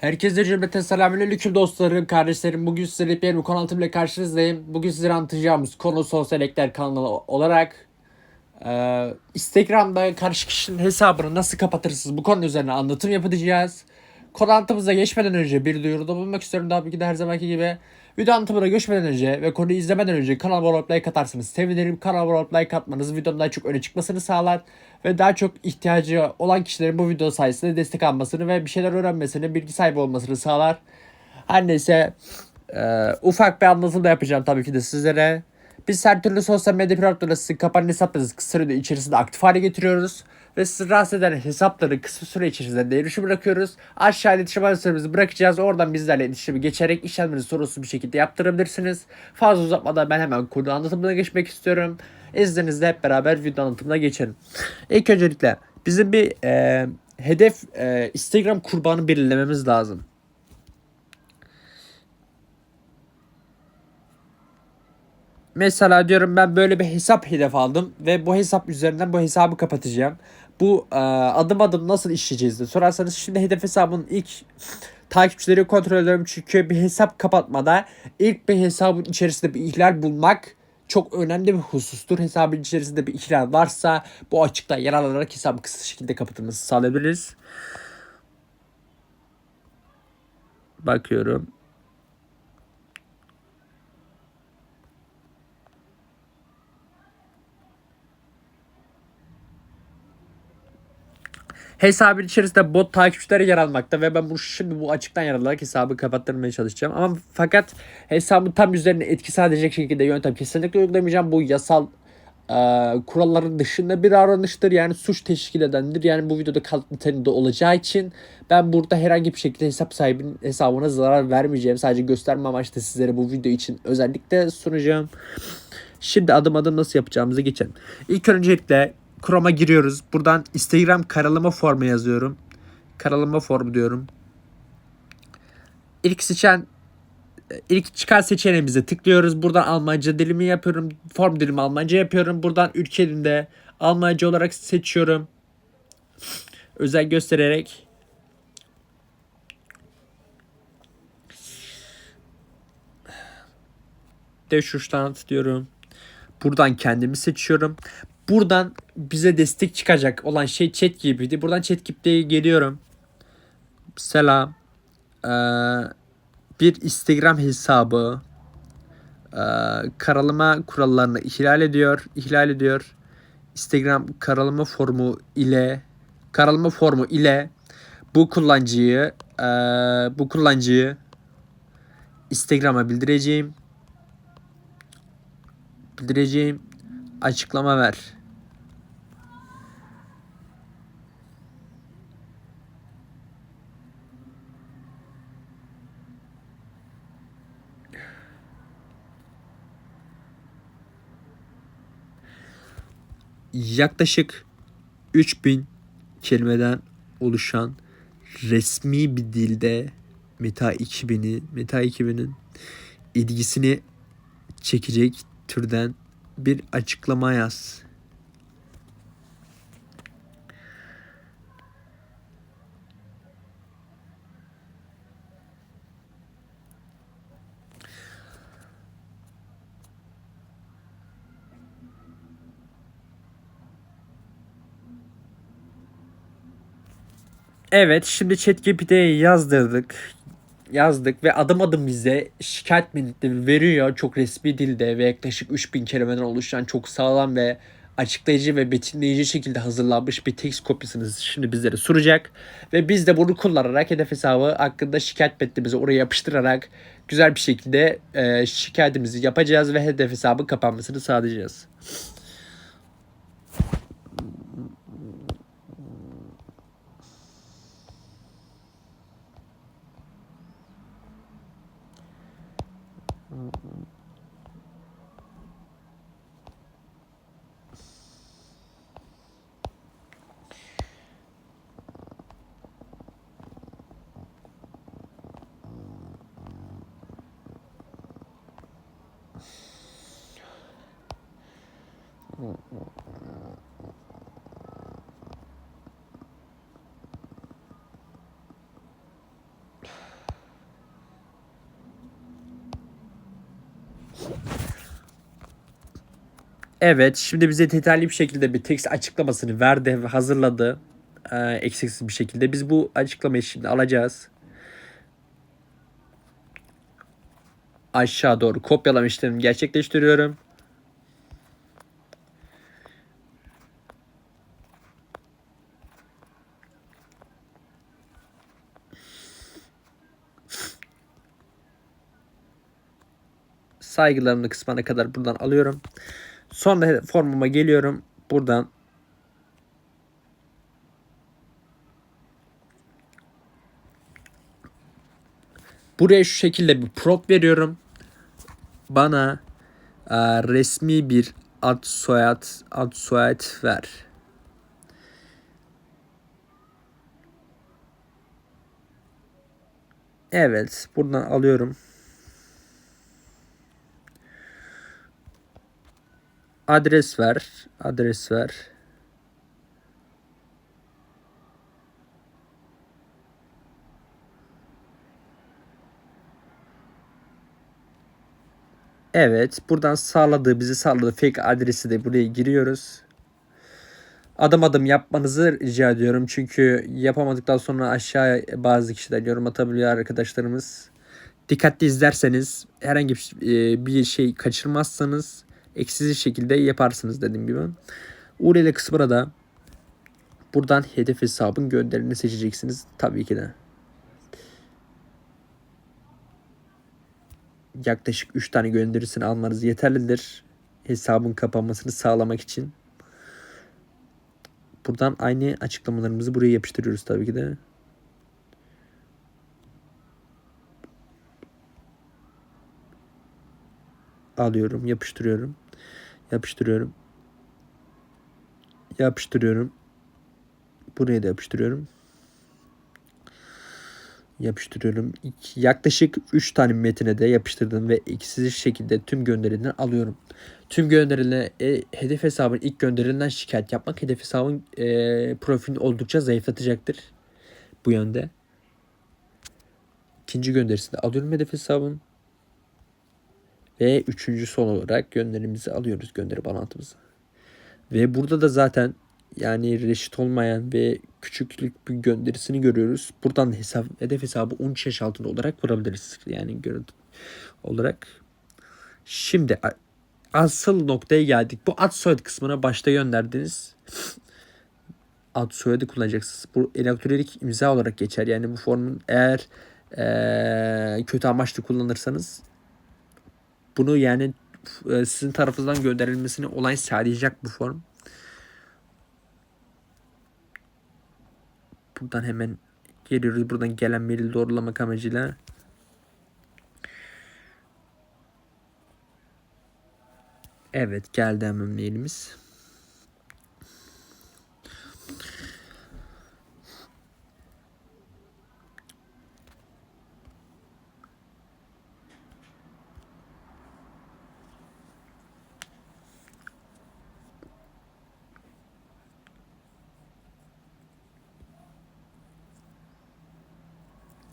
Herkese cümleten selamünaleyküm dostlarım, kardeşlerim. Bugün sizlerle yepyeni bir konu karşınızdayım. Bugün sizlere anlatacağımız konu Sosyal Ekler kanalı olarak e, Instagram'da karşı kişinin hesabını nasıl kapatırsınız bu konu üzerine anlatım yapacağız. Konu geçmeden önce bir duyuruda bulunmak istiyorum. Tabii ki de her zamanki gibi. Video anlatımına geçmeden önce ve konuyu izlemeden önce kanalıma olup like atarsanız sevinirim. Kanalıma olup like atmanız videonun daha çok öne çıkmasını sağlar. Ve daha çok ihtiyacı olan kişilerin bu video sayesinde destek almasını ve bir şeyler öğrenmesini, bilgi sahibi olmasını sağlar. Her neyse e, ufak bir anlatım da yapacağım tabii ki de sizlere. Biz her türlü sosyal medya platformlarında sizin kapanan hesaplarınızı kısa sürede içerisinde aktif hale getiriyoruz. Ve sizi rahatsız eden hesapları kısa süre içerisinde erişim bırakıyoruz. Aşağı iletişim adreslerimizi bırakacağız. Oradan bizlerle iletişimi geçerek işlemlerinizi sorunsuz bir şekilde yaptırabilirsiniz. Fazla uzatmadan ben hemen konu anlatımına geçmek istiyorum. İzninizle hep beraber video anlatımına geçelim. İlk öncelikle bizim bir e, hedef e, Instagram kurbanı belirlememiz lazım. Mesela diyorum ben böyle bir hesap hedef aldım ve bu hesap üzerinden bu hesabı kapatacağım. Bu e, adım adım nasıl işleyeceğiz de sorarsanız şimdi hedef hesabın ilk takipçileri kontrol ediyorum çünkü bir hesap kapatmada ilk bir hesabın içerisinde bir ihlal bulmak çok önemli bir husustur. Hesabın içerisinde bir ihlal varsa bu açıkta yer alarak hesabı kısa şekilde kapatılması sağlayabiliriz. Bakıyorum. Hesabın içerisinde bot takipçileri yer almakta ve ben bu şimdi bu açıktan yer alarak hesabı kapattırmaya çalışacağım. Ama fakat hesabın tam üzerine etki sağlayacak şekilde yöntem kesinlikle uygulamayacağım. Bu yasal e, kuralların dışında bir davranıştır. Yani suç teşkil edendir. Yani bu videoda kanıt niteliğinde olacağı için ben burada herhangi bir şekilde hesap sahibinin hesabına zarar vermeyeceğim. Sadece gösterme amaçlı sizlere bu video için özellikle sunacağım. Şimdi adım adım nasıl yapacağımızı geçelim. İlk öncelikle Chrome'a giriyoruz. Buradan Instagram karalama formu yazıyorum. Karalama formu diyorum. İlk seçen ilk çıkan seçeneğimize tıklıyoruz. Buradan Almanca dilimi yapıyorum. Form dilimi Almanca yapıyorum. Buradan ülke dilinde Almanca olarak seçiyorum. Özel göstererek Deşuştant diyorum. Buradan kendimi seçiyorum. Buradan bize destek çıkacak olan şey chat gibiydi. Buradan chat gibide geliyorum. Selam. Ee, bir Instagram hesabı e, karalama kurallarını ihlal ediyor. ihlal ediyor. Instagram karalama formu ile karalama formu ile bu kullanıcıyı e, bu kullanıcıyı Instagram'a bildireceğim. Bildireceğim. Açıklama ver. Yaklaşık 3000 kelimeden oluşan resmi bir dilde Meta 2000'i Meta 2000'in ilgisini çekecek türden bir açıklama yaz. Evet şimdi ChatGPT'ye yazdırdık. Yazdık ve adım adım bize şikayet metni veriyor. Çok resmi dilde ve yaklaşık 3000 kelimeden oluşan çok sağlam ve açıklayıcı ve betimleyici şekilde hazırlanmış bir text kopyasını şimdi bizlere sunacak. Ve biz de bunu kullanarak hedef hesabı hakkında şikayet metnimizi oraya yapıştırarak güzel bir şekilde e, şikayetimizi yapacağız ve hedef hesabı kapanmasını sağlayacağız. Mm-hmm. Evet, şimdi bize detaylı bir şekilde bir tekst açıklamasını verdi ve hazırladı. Ee, eksiksiz bir şekilde. Biz bu açıklamayı şimdi alacağız. Aşağı doğru kopyalama işlemini gerçekleştiriyorum. saygılarını kısmına kadar buradan alıyorum. Sonra formuma geliyorum. Buradan Buraya şu şekilde bir prop veriyorum. Bana e, resmi bir ad soyad ad soyad ver. Evet, buradan alıyorum. Adres ver. Adres ver. Evet. Buradan sağladığı bizi sağladığı fake adresi de buraya giriyoruz. Adım adım yapmanızı rica ediyorum. Çünkü yapamadıktan sonra aşağıya bazı kişiler yorum atabiliyor arkadaşlarımız. Dikkatli izlerseniz herhangi bir e, şey kaçırmazsanız eksiksiz şekilde yaparsınız dediğim gibi. URL kısmına da buradan hedef hesabın gönderini seçeceksiniz tabii ki de. Yaklaşık 3 tane gönderisini almanız yeterlidir. Hesabın kapanmasını sağlamak için. Buradan aynı açıklamalarımızı buraya yapıştırıyoruz tabii ki de. Alıyorum, yapıştırıyorum. Yapıştırıyorum. Yapıştırıyorum. Buraya da yapıştırıyorum. Yapıştırıyorum. Yaklaşık 3 tane metine de yapıştırdım ve ikisiz şekilde tüm gönderilen alıyorum. Tüm gönderilen e, hedef hesabın ilk gönderilenden şikayet yapmak hedef hesabın e, profilini oldukça zayıflatacaktır. Bu yönde. İkinci gönderisini alıyorum hedef hesabın. Ve üçüncü son olarak gönderimizi alıyoruz gönderi bağlantımızı. Ve burada da zaten yani reşit olmayan ve küçüklük bir gönderisini görüyoruz. Buradan hesap, hedef hesabı 13 yaş altında olarak kurabiliriz. Yani görüntü olarak. Şimdi asıl noktaya geldik. Bu ad soyad kısmına başta gönderdiniz. Ad soyadı kullanacaksınız. Bu elektronik imza olarak geçer. Yani bu formun eğer ee, kötü amaçlı kullanırsanız bunu yani e, sizin tarafınızdan gönderilmesini olay sağlayacak bu form. Buradan hemen geliyoruz. Buradan gelen maili doğrulamak amacıyla. Evet geldi hemen mailimiz.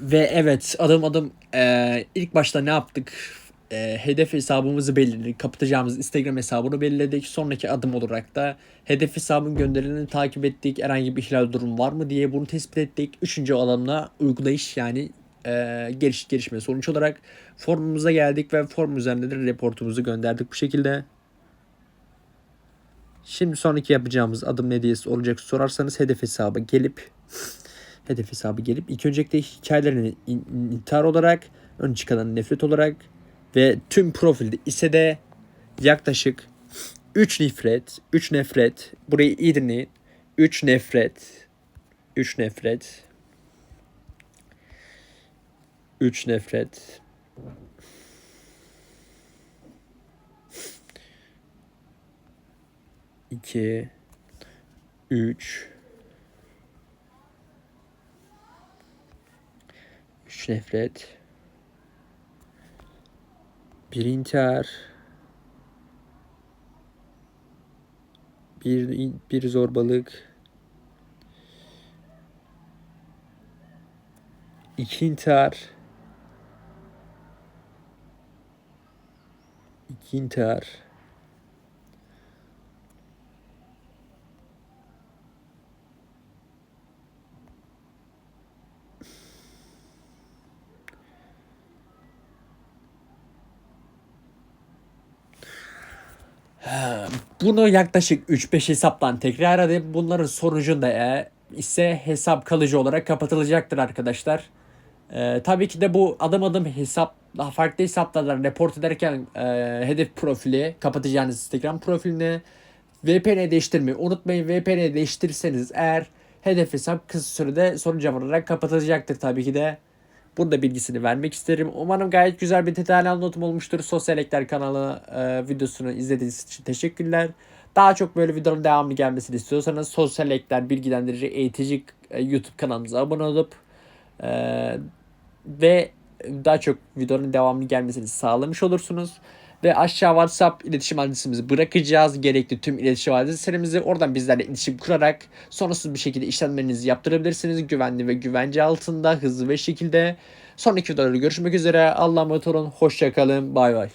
Ve evet adım adım e, ilk başta ne yaptık? E, hedef hesabımızı belirledik. Kapatacağımız Instagram hesabını belirledik. Sonraki adım olarak da hedef hesabın gönderilerini takip ettik. Herhangi bir ihlal durum var mı diye bunu tespit ettik. Üçüncü adımla uygulayış yani e, geliş, gelişme sonuç olarak formumuza geldik ve form üzerinde de reportumuzu gönderdik bu şekilde. Şimdi sonraki yapacağımız adım ne diye olacak sorarsanız hedef hesaba gelip hedef hesabı gelip ilk öncelikle hikayelerini in, intihar olarak, ön çıkan nefret olarak ve tüm profilde ise de yaklaşık 3 nefret, 3 nefret, burayı iyi dinleyin. 3 nefret, 3 nefret, 3 nefret, iki, üç, Nefret. Bir intihar. Bir, bir zorbalık. İki intihar. İki intihar. Bunu yaklaşık 3-5 hesaptan tekrar aradım. Bunların sonucunda e, ise hesap kalıcı olarak kapatılacaktır arkadaşlar. Ee, tabii ki de bu adım adım hesap daha farklı hesaplardan report ederken e, hedef profili kapatacağınız Instagram profilini VPN değiştirmeyi unutmayın. VPN değiştirirseniz eğer hedef hesap kısa sürede sonucu olarak kapatılacaktır tabii ki de. Burada bilgisini vermek isterim. Umarım gayet güzel bir detaylı anlatım olmuştur. Sosyal Ekler kanalı e, videosunu izlediğiniz için teşekkürler. Daha çok böyle videoların devamlı gelmesini istiyorsanız Sosyal Ekler bilgilendirici eğitici e, YouTube kanalımıza abone olup e, ve daha çok videonun devamlı gelmesini sağlamış olursunuz. Ve aşağı WhatsApp iletişim adresimizi bırakacağız. Gerekli tüm iletişim adreslerimizi oradan bizlerle iletişim kurarak sorunsuz bir şekilde işlemlerinizi yaptırabilirsiniz. Güvenli ve güvence altında hızlı ve şekilde. Sonraki videolarda görüşmek üzere. Allah'a emanet olun. Hoşçakalın. Bay bay.